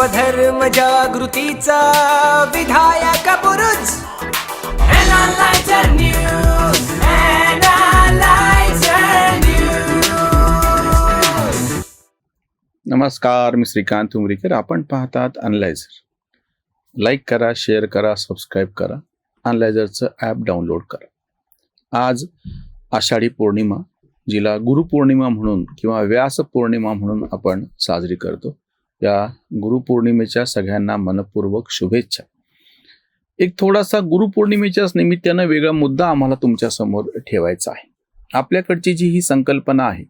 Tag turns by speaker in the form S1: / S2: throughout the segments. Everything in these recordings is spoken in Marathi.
S1: स्वधर्म जागृतीचा विधायक News.
S2: नमस्कार मी श्रीकांत उमरीकर. आपण पाहतात अनलायझर लाईक करा शेअर करा सबस्क्राईब करा. अनलायझरचं ॲप डाउनलोड करा. आज आषाढी पौर्णिमा जिला गुरुपौर्णिमा म्हणून किंवा व्यास पौर्णिमा म्हणून आपण साजरी करतो. या गुरुपौर्णिमेच्या सगळ्यांना मनपूर्वक शुभेच्छा. एक थोडासा गुरुपौर्णिमेच्याच निमित्तानं वेगळा मुद्दा आम्हाला तुमच्यासमोर ठेवायचा आहे. आपल्याकडची जी ही संकल्पना आहे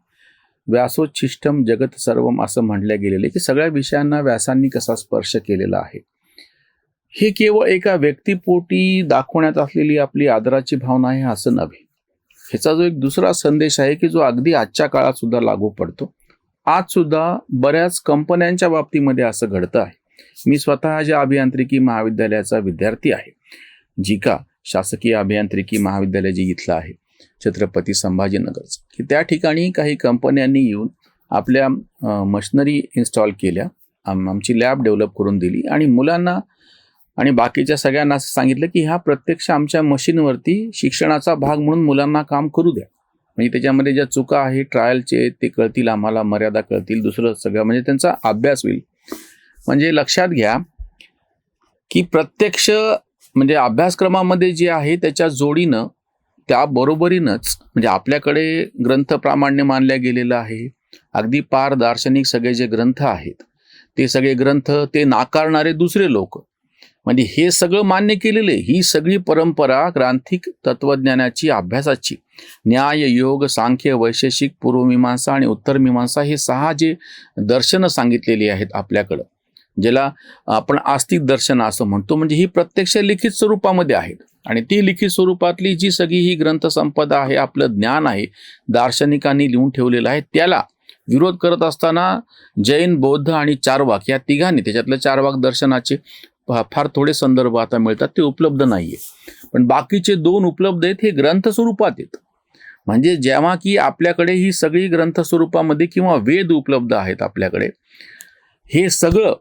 S2: व्यासोच्छिष्टम जगत सर्वम असं म्हटलं गेलेलं आहे की सगळ्या विषयांना व्यासांनी कसा स्पर्श केलेला आहे? हे केवळ एका व्यक्तिपोटी दाखवण्यात असलेली आपली आदराची भावना आहे असं नव्हे. ह्याचा जो एक दुसरा संदेश आहे की जो अगदी आजच्या काळात सुद्धा लागू पडतो आज सुद्धा बऱ्याच कंपन्यांच्या बाबतीमध्ये असं घडतं आहे. मी स्वतः ज्या अभियांत्रिकी महाविद्यालयाचा विद्यार्थी आहे. जिका शासकीय अभियांत्रिकी महाविद्यालय जे इथलं आहे छत्रपती संभाजीनगरचं की त्या ठिकाणी काही कंपन्यांनी येऊन आपल्या मशिनरी इन्स्टॉल केल्या आम आमची लॅब डेव्हलप करून दिली आणि मुलांना आणि बाकीच्या सगळ्यांना असं सांगितलं की ह्या प्रत्यक्ष आमच्या मशीनवरती शिक्षणाचा भाग म्हणून मुलांना काम करू द्या. म्हणजे त्याच्यामध्ये ज्या चुका आहे ट्रायलचे ते कळतील आम्हाला मर्यादा कळतील. दुसरं सगळं म्हणजे त्यांचा अभ्यास होईल. म्हणजे लक्षात घ्या की प्रत्यक्ष म्हणजे अभ्यासक्रमामध्ये जे आहे त्याच्या जोडीनं त्या बरोबरीनंच म्हणजे आपल्याकडे ग्रंथ प्रामाण्य मानल्या गेलेलं आहे. अगदी पार दार्शनिक सगळे जे ग्रंथ आहेत ते सगळे ग्रंथ ते नाकारणारे दुसरे लोक. म्हणजे हे सगळं मान्य केलेले ही सगळी परंपरा ग्रांथिक तत्वज्ञानाची अभ्यासाची. न्याय योग सांख्य वैशेषिक पूर्वमीमांसा आणि उत्तरमीमांसा हे सहा जे दर्शनं सांगितलेली आहेत आपल्याकडं. ज्याला आपण आस्तिक दर्शन असं म्हणतो. म्हणजे ही प्रत्यक्ष लिखित स्वरूपामध्ये आहेत. आणि ती लिखित स्वरूपातली जी सगळी ही ग्रंथसंपदा आहे आपलं ज्ञान आहे दार्शनिकांनी लिहून ठेवलेलं आहे त्याला विरोध करत असताना जैन बौद्ध आणि चारवाक या तिघांनी त्याच्यातलं चारवाक दर्शनाचे फार थोडे संदर्भ आता मिळतात ते उपलब्ध नाहीये. पण बाकीचे दोन उपलब्ध आहेत हे ग्रंथ स्वरूपात आहेत. म्हणजे जेव्हा की आपल्याकडे ही सगळी ग्रंथ स्वरूपामध्ये किंवा वेद उपलब्ध आहेत आपल्याकडे हे सगळं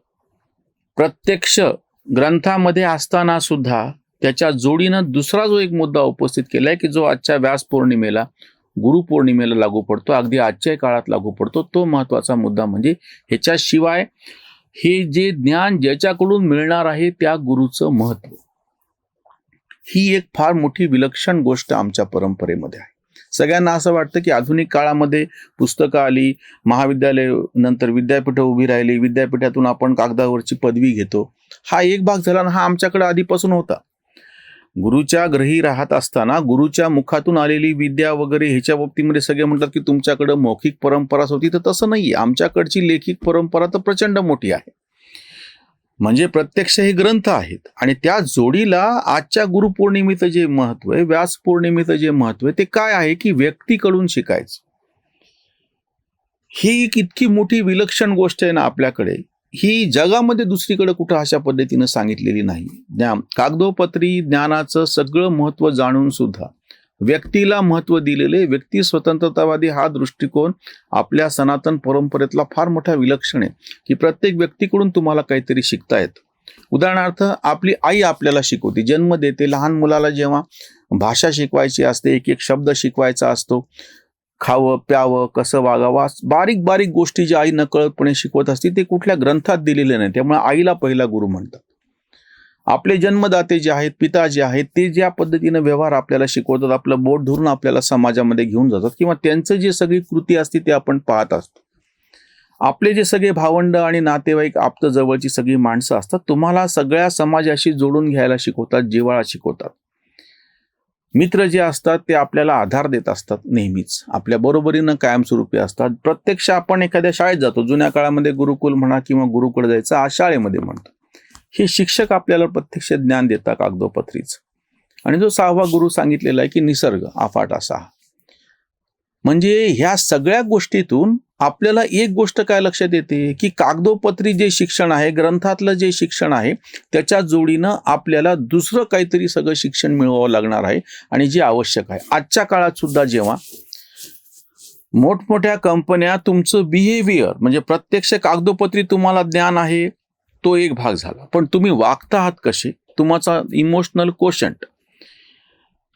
S2: प्रत्यक्ष ग्रंथामध्ये असताना सुद्धा त्याच्या जोडीनं दुसरा जो एक मुद्दा उपस्थित केलाय की जो आजच्या व्यास पौर्णिमेला गुरुपौर्णिमेला लागू पडतो अगदी आजच्या काळात लागू पडतो तो महत्त्वाचा मुद्दा म्हणजे ह्याच्याशिवाय हे जे ज्ञान ज्याच्याकडून मिळणार आहे त्या गुरुचं महत्त्व. ही एक फार मोठी विलक्षण गोष्ट आमच्या परंपरेमध्ये आहे. सगळ्यांना असं वाटतं की आधुनिक काळामध्ये पुस्तकं आली महाविद्यालय नंतर विद्यापीठं उभी राहिली विद्यापीठातून आपण कागदावरची पदवी घेतो. हा एक भाग झाला आणि हा आमच्याकडे आधीपासून होता. गुरुच्या ग्रही राहत असताना गुरुच्या मुखातून आलेली विद्या वगैरे ह्याच्या बाबतीमध्ये सगळे म्हणतात की तुमच्याकडं मौखिक परंपराच होती. तर तसं नाहीये. आमच्याकडची लेखिक परंपरा तर प्रचंड मोठी आहे. म्हणजे प्रत्यक्ष हे ग्रंथ आहेत. आणि त्या जोडीला आजच्या गुरुपौर्णिमेचं जे महत्त्व आहे व्यास पौर्णिमेचं जे महत्त्व आहे ते काय आहे की व्यक्तीकडून शिकायचं. ही एक इतकी मोठी विलक्षण गोष्ट आहे ना आपल्याकडे. ही जगामध्ये दुसरीकडे कुठं अशा पद्धतीनं सांगितलेली नाही. ज्ञान कागदोपत्री ज्ञानाचं सगळं महत्त्व जाणून सुद्धा व्यक्तीला महत्त्व दिलेले व्यक्ती स्वतंत्रतावादी हा दृष्टिकोन आपल्या सनातन परंपरेतला फार मोठा विलक्षण आहे की प्रत्येक व्यक्तीकडून तुम्हाला काहीतरी शिकता येतं उदाहरणार्थ आपली आई आपल्याला शिकवते जन्म देते लहान मुलाला जेव्हा भाषा शिकवायची असते एक एक शब्द शिकवायचा असतो खावं प्यावं कसं वागावं बारीक बारीक गोष्टी जी आई नकळतपणे शिकवत असते ते कुठल्या ग्रंथात दिलेले नाही. त्यामुळे आईला पहिला गुरु म्हणतात. आपले जन्मदाते जे आहेत पिता जे आहेत ते ज्या पद्धतीनं व्यवहार आपल्याला शिकवतात आपलं बोट धरून आपल्याला समाजामध्ये घेऊन जातात किंवा त्यांचं जे सगळी कृती असते ते आपण पाहत असतो. आपले जे सगळे भावंड आणि नातेवाईक आप्त जवळची सगळी माणसं असतात तुम्हाला सगळ्या समाजाशी जोडून घ्यायला शिकवतात जिव्हाळा शिकवतात. मित्र जे असतात ते आपल्याला आधार देत असतात नेहमीच. आपल्या बरोबरीनं कायमस्वरूपी असतात. प्रत्यक्ष आपण एखाद्या शाळेत जातो. जुन्या काळामध्ये गुरुकुल म्हणा किंवा गुरुकुल जायचं आज शाळेमध्ये म्हणतो. हे शिक्षक आपल्याला प्रत्यक्ष ज्ञान देतात कागदोपत्रीच. आणि जो सहावा गुरु सांगितलेला आहे की निसर्ग आफाट असा. म्हणजे ह्या सगळ्या गोष्टीतून आपल्याला एक गोष्ट काय लक्षात येते की कागदोपत्री जे शिक्षण आहे ग्रंथातलं जे शिक्षण आहे त्याच्या जोडीनं आपल्याला दुसरं काहीतरी सगळं शिक्षण मिळवावं लागणार आहे आणि जे आवश्यक आहे. आजच्या काळात सुद्धा जेव्हा मोठमोठ्या कंपन्या तुमचं बिहेवियर म्हणजे प्रत्यक्ष कागदोपत्री तुम्हाला ज्ञान आहे तो एक भाग झाला. पण तुम्ही वागता आहात कसे? तुमचा इमोशनल कोशंट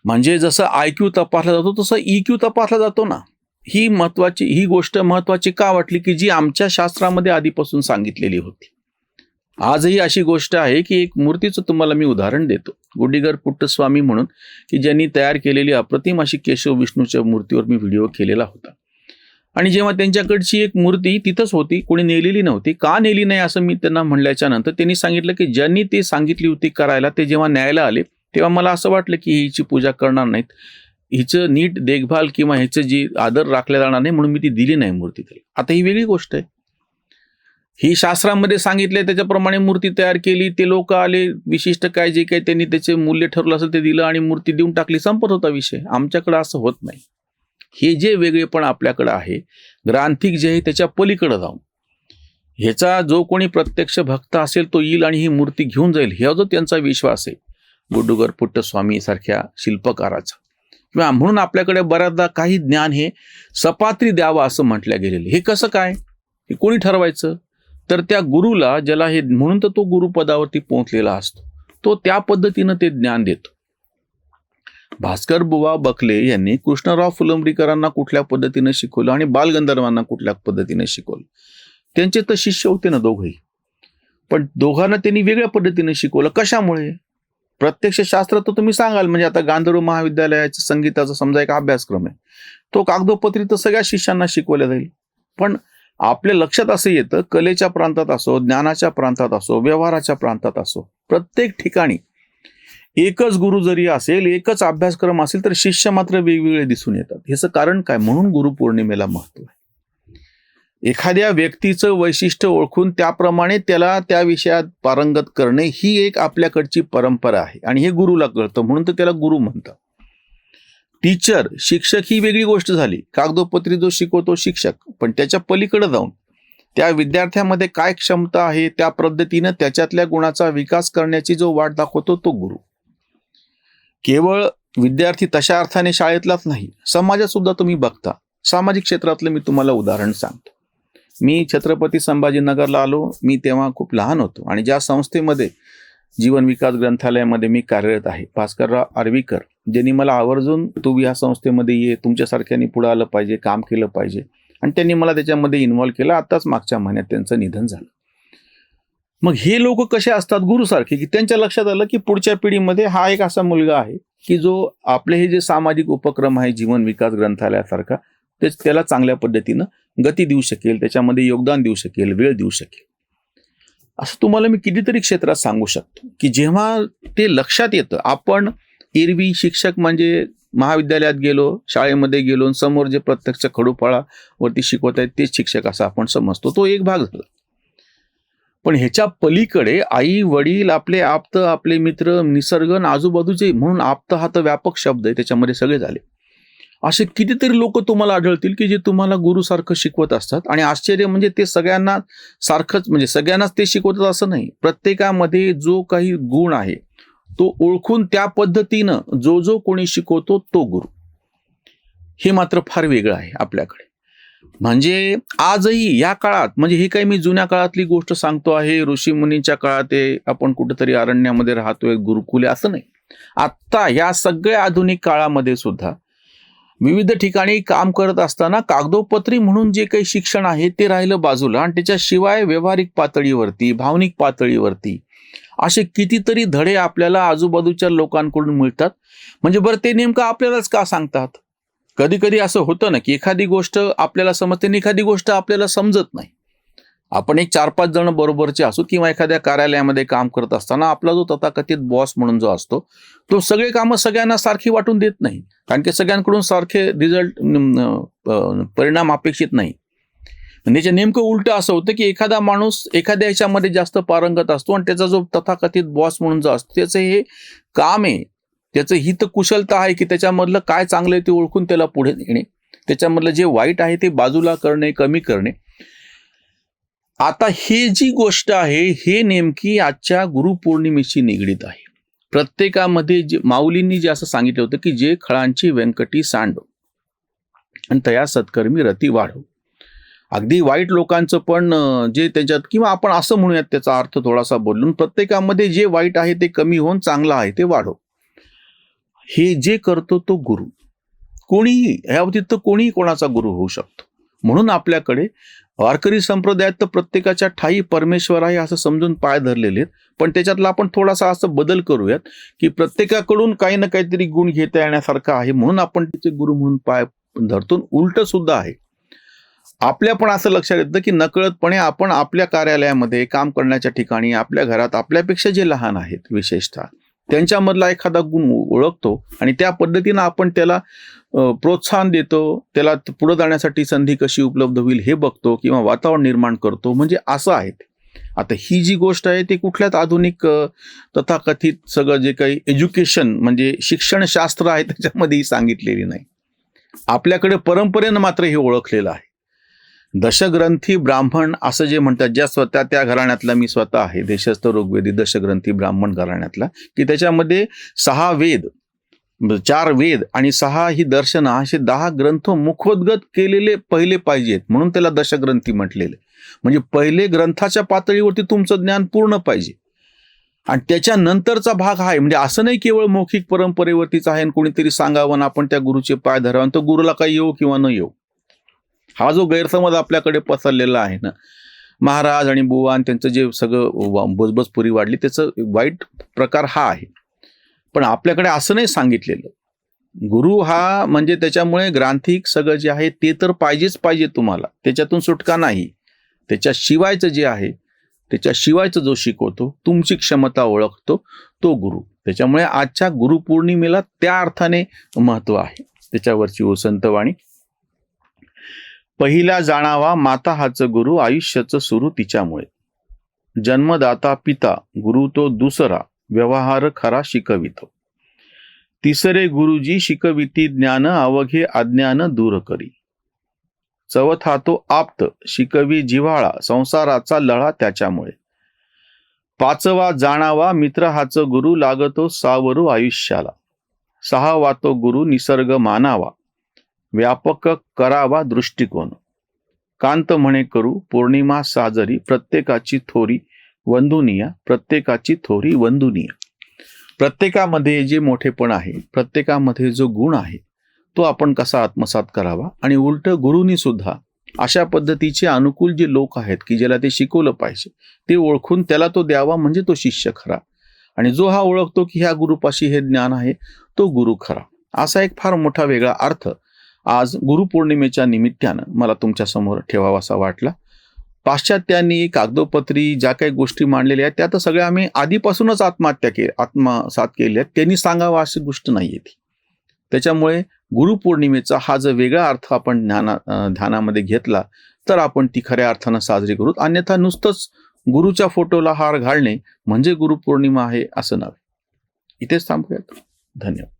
S2: म्हणजे जसं आय क्यू तपासला जातो तसं ई क्यू तपासला जातो ना. ही महत्वाची ही गोष्ट महत्वाची का वाटली की जी आमच्या शास्त्रामध्ये आधीपासून सांगितलेली होती. आजही अशी गोष्ट आहे की एक मूर्तीचं तुम्हाला मी उदाहरण देतो. गुडीगर पुट्टस्वामी म्हणून की ज्यांनी तयार केलेली अप्रतिम अशी केशव विष्णूच्या मूर्तीवर मी व्हिडिओ केलेला होता. आणि जेव्हा त्यांच्याकडची एक मूर्ती तिथंच होती कोणी नेलेली नव्हती का नेली नाही असं मी त्यांना म्हणल्याच्या नंतर त्यांनी सांगितलं की ज्यांनी ती सांगितली होती करायला ते जेव्हा न्यायला आले तेव्हा मला असं वाटलं की हिची पूजा करणार नाहीत. हिचं नीट देखभाल किंवा ह्याचं जी आदर राखल्या जाणार नाही म्हणून मी ती दिली नाही मूर्ती त्याला आता ही वेगळी गोष्ट आहे. ही शास्त्रामध्ये सांगितले त्याच्याप्रमाणे मूर्ती तयार केली ते लोक आले विशिष्ट काय जे काही त्यांनी त्याचे मूल्य ठरवलं असेल ते दिलं आणि मूर्ती देऊन टाकली संपत होता विषय. आमच्याकडे असं होत नाही. हे जे वेगळेपण आपल्याकडं आहे ग्रांथिक जे आहे त्याच्या पलीकडे जाऊन. ह्याचा जो कोणी प्रत्यक्ष भक्त असेल तो येईल आणि ही मूर्ती घेऊन जाईल ह्या जो त्यांचा विश्वास आहे. गुडुगर पुट्टस्वामी सारख्या शिल्पकाराचा. किंवा म्हणून आपल्याकडे बऱ्याचदा काही ज्ञान हे सपात्री द्यावं असं म्हटलं गेलेलं हे कसं काय? हे कोणी ठरवायचं? तर त्या गुरुला ज्याला हे म्हणून तर तो गुरुपदावरती पोहोचलेला असतो तो त्या पद्धतीनं ते ज्ञान देतो. भास्कर बुवा बकले यांनी कृष्णराव फुलंब्रीकरांना कुठल्या पद्धतीने शिकवलं आणि बालगंधर्वांना कुठल्या पद्धतीने शिकवलं? त्यांचे तर शिष्य होते ना दोघंही. पण दोघांना त्यांनी वेगळ्या पद्धतीने शिकवलं. कशामुळे? प्रत्यक्ष शास्त्र तर तुम्ही सांगाल म्हणजे आता गांधर्व महाविद्यालयाचा संगीताचा समजा एक अभ्यासक्रम आहे तो कागदोपत्री तर सगळ्या शिष्यांना शिकवला जाईल. पण आपल्या लक्षात असं येतं कलेच्या प्रांतात असो ज्ञानाच्या प्रांतात असो व्यवहाराच्या प्रांतात असो प्रत्येक ठिकाणी एकच गुरु जरी असेल एकच अभ्यासक्रम असेल तर शिष्य मात्र वेगवेगळे दिसून येतात. ह्याचं कारण काय? म्हणून गुरुपौर्णिमेला महत्त्व आहे. एखाद्या व्यक्तीचं वैशिष्ट्य ओळखून त्याप्रमाणे त्याला त्या विषयात पारंगत करणे ही एक आपल्याकडची परंपरा आहे. आणि हे गुरुला कळतं म्हणून तर त्याला गुरु म्हणतात. टीचर शिक्षक ही वेगळी गोष्ट झाली. कागदोपत्री जो शिकवतो शिक्षक पण त्याच्या पलीकडे जाऊन त्या विद्यार्थ्यामध्ये काय क्षमता आहे त्या पद्धतीनं त्याच्यातल्या गुणाचा विकास करण्याची जो वाट दाखवतो तो गुरु. केवळ विद्यार्थी तशा अर्थाने शाळेतलाच नाही समाजात सुद्धा तुम्ही बघता. सामाजिक क्षेत्रातलं मी तुम्हाला उदाहरण सांगतो. मी छत्रपती संभाजीनगरला आलो. मी तेव्हा खूप लहान होतो. आणि ज्या संस्थेमध्ये जीवन विकास ग्रंथालयामध्ये मी कार्यरत आहे भास्करराव आर्वीकर ज्यांनी मला आवर्जून तू या संस्थेमध्ये ये तुमच्यासारख्यानी पुढं आलं पाहिजे काम केलं पाहिजे. आणि त्यांनी मला त्याच्यामध्ये इन्व्हॉल्व्ह केलं. आत्ताच मागच्या महिन्यात त्यांचं निधन झालं. मग हे लोक कसे असतात गुरुसारखे? की त्यांच्या लक्षात आलं की पुढच्या पिढीमध्ये हा एक असा मुलगा आहे की जो आपले हे जे सामाजिक उपक्रम आहे जीवन विकास ग्रंथालयासारखा ते त्याला चांगल्या पद्धतीनं गती देऊ शकेल त्याच्यामध्ये योगदान देऊ शकेल वेळ देऊ शकेल. असं तुम्हाला मी कितीतरी क्षेत्रात सांगू शकतो की जेव्हा ते लक्षात येतं आपण एरवी शिक्षक म्हणजे महाविद्यालयात गेलो शाळेमध्ये गेलो आणि समोर जे प्रत्यक्ष खडूफळावरती शिकवत आहेत तेच शिक्षक असं आपण समजतो तो एक भाग झाला. पण ह्याच्या पलीकडे आई वडील आपले आप्त आपले मित्र निसर्ग आणि आजूबाजूचे म्हणून आप्त हा तर व्यापक शब्द आहे त्याच्यामध्ये सगळे झाले. असे कितीतरी लोक तुम्हाला आढळतील की जे तुम्हाला गुरुसारखं शिकवत असतात. आणि आश्चर्य म्हणजे ते सगळ्यांना सारखंच म्हणजे सगळ्यांनाच ते शिकवतात असं नाही. प्रत्येकामध्ये जो काही गुण आहे तो ओळखून त्या पद्धतीनं जो जो कोणी शिकवतो तो गुरु. हे मात्र फार वेगळं आहे आपल्याकडे. म्हणजे आजही या काळात म्हणजे ही काही मी जुन्या काळातली गोष्ट सांगतो आहे ऋषी मुनींच्या काळात आपण कुठेतरी अरण्यामध्ये राहतोय गुरुकुले असं नाही. आत्ता या सगळ्या आधुनिक काळामध्ये सुद्धा विविध ठिकाणी काम करत असताना कागदोपत्री म्हणून जे काही शिक्षण आहे ते राहिलं बाजूला आणि त्याच्याशिवाय व्यावहारिक पातळीवरती भावनिक पातळीवरती असे कितीतरी धडे आपल्याला आजूबाजूच्या लोकांकडून मिळतात. म्हणजे बरं ते नेमकं आपल्यालाच का सांगतात? कधी कधी असं होतं ना की एखादी गोष्ट आपल्याला समजते आणि एखादी गोष्ट आपल्याला समजत नाही. आपण एक चार पाच जण बरोबरचे असू किंवा एखाद्या कार्यालयामध्ये काम करत असताना आपला जो तथाकथित बॉस म्हणून जो असतो तो सगळे कामं सगळ्यांना सारखी वाटून देत नाही. कारण की सगळ्यांकडून सारखे रिझल्ट परिणाम अपेक्षित नाही. म्हणजे त्याच्या नेमकं उलट असं होतं की एखादा माणूस एखाद्या ह्याच्यामध्ये जास्त पारंगत असतो आणि त्याचा जो तथाकथित बॉस म्हणून जो असतो त्याचं हे काम आहे. त्याचं हित कुशलता आहे की त्याच्यामधलं काय चांगलं आहे ते ओळखून त्याला पुढे नेणे. त्याच्यामधलं जे वाईट आहे ते बाजूला करणे कमी करणे. आता हे जी गोष्ट आहे हे नेमकी आजच्या गुरुपौर्णिमेशी निगडीत आहे. प्रत्येकामध्ये जे माऊलींनी जे असं सांगितलं होतं की जे खळांची व्यंकटी सांडो. आणि तया सत्कर्मी रती वाढव अगदी वाईट लोकांचं पण जे त्याच्यात किंवा आपण असं म्हणूयात त्याचा अर्थ थोडासा बोलून प्रत्येकामध्ये जे वाईट आहे ते कमी होऊन चांगलं आहे ते वाढव हे जे करतो तो गुरु. कोणीही ह्या बाबतीत तर कोणीही कोणाचा गुरु होऊ शकतो. म्हणून आपल्याकडे वारकरी संप्रदायात तर प्रत्येकाच्या ठाई परमेश्वर आहे असं समजून पाय धरलेले आहेत. पण त्याच्यातला आपण थोडासा असं बदल करूयात की प्रत्येकाकडून काही ना काहीतरी गुण घेता येण्यासारखं आहे म्हणून आपण तिचे गुरु म्हणून पाय धरतो. उलट सुद्धा आहे. आपल्या पण असं लक्षात येतं की नकळतपणे आपण आपल्या कार्यालयामध्ये काम करण्याच्या ठिकाणी आपल्या घरात आपल्यापेक्षा जे लहान आहेत विशेषतः त्यांच्यामधला एखादा गुण ओळखतो आणि त्या पद्धतीनं आपण त्याला प्रोत्साहन देतो त्याला पुढे जाण्यासाठी संधी कशी उपलब्ध होईल हे बघतो किंवा वातावरण निर्माण करतो म्हणजे असं आहे ते. आता ही जी गोष्ट आहे ती कुठल्याच आधुनिक तथाकथित सगळं जे काही एज्युकेशन म्हणजे शिक्षणशास्त्र आहे त्याच्यामध्येही सांगितलेली नाही. आपल्याकडे परंपरेनं मात्र हे ओळखलेलं आहे. दशग्रंथी ब्राह्मण असं जे म्हणतात ज्या स्वतः त्या घराण्यातला मी स्वतः आहे. देशस्थ ऋग्वेदी दशग्रंथी ब्राह्मण घराण्यातला की त्याच्यामध्ये सहा वेद चार वेद आणि सहा ही दर्शन असे दहा ग्रंथ मुखोद्गत केलेले पहिले पाहिजेत म्हणून त्याला दशग्रंथी म्हटलेले. म्हणजे पहिले ग्रंथाच्या पातळीवरती तुमचं ज्ञान पूर्ण पाहिजे. आणि त्याच्यानंतरचा भाग हा आहे. म्हणजे असं नाही केवळ मौखिक परंपरेवरतीच आहे आणि कोणीतरी सांगावं आणि आपण त्या गुरुचे पाय धरावं आणि तो गुरुला काही येऊ किंवा न येऊ हा जो गैरसमज आपल्याकडे पसरलेला आहे ना महाराज आणि बुवा आणि त्यांचं जे सगळं व- वाढली त्याचं वाईट प्रकार हा आहे. पण आपल्याकडे असं नाही सांगितलेलं. गुरु हा म्हणजे त्याच्यामुळे ग्रांथिक सगळं जे आहे ते तर पाहिजेच पाहिजे तुम्हाला. त्याच्यातून सुटका नाही. त्याच्या शिवायचं जे आहे त्याच्या शिवायचं जो शिकवतो तुमची क्षमता ओळखतो तो गुरु. त्याच्यामुळे आजच्या गुरुपौर्णिमेला त्या अर्थाने महत्त्व आहे. त्याच्यावरची वसंतवाणी पहिला जाणावा माता हाच गुरु आयुष्याचं सुरू तिच्यामुळे. जन्मदाता पिता गुरु तो दुसरा व्यवहार खरा शिकवितो. तिसरे गुरुजी शिकविती ज्ञान अवघे अज्ञान दूर करी. चौथा तो आप्त शिकवी जिव्हाळा संसाराचा लळा त्याच्यामुळे. पाचवा जाणावा मित्र हाच गुरु लागतो सावरू आयुष्याला. सहावा तो गुरु निसर्ग मानावा. व्यापक करावा दृष्टिकोन. कांत म्हणे करू पौर्णिमा साजरी प्रत्येकाची थोरी वंदुनिया प्रत्येकाची थोरी वंदुनिया. प्रत्येकामध्ये जे मोठेपण आहे प्रत्येकामध्ये जो गुण आहे तो आपण कसा आत्मसात करावा? आणि उलट गुरुनी सुद्धा अशा पद्धतीचे अनुकूल जे लोक आहेत की ज्याला ते शिकवलं पाहिजे ते ओळखून त्याला तो द्यावा म्हणजे तो शिष्य खरा. आणि जो हा ओळखतो की ह्या गुरुपाशी हे ज्ञान आहे तो गुरु खरा. असा एक फार मोठा वेगळा अर्थ आज गुरुपौर्णिमेच्या निमित्तानं मला तुमच्यासमोर ठेवावा ठेवावासा वाटला. पाश्चात्यांनी कागदोपत्री ज्या काही गोष्टी मांडलेल्या आहेत त्या तर सगळ्या आम्ही आधीपासूनच आत्महत्या के आत्मसात केल्या आहेत. त्यांनी सांगावा अशी गोष्ट नाहीये ती. त्याच्यामुळे गुरुपौर्णिमेचा हा जर वेगळा अर्थ आपण ज्ञाना ध्यानामध्ये घेतला तर आपण ती खऱ्या अर्थानं साजरी करू. अन्यथा नुसतंच गुरुच्या फोटोला हार घालणे म्हणजे गुरुपौर्णिमा आहे असं नव्हे. इथेच थांबूयात. धन्यवाद.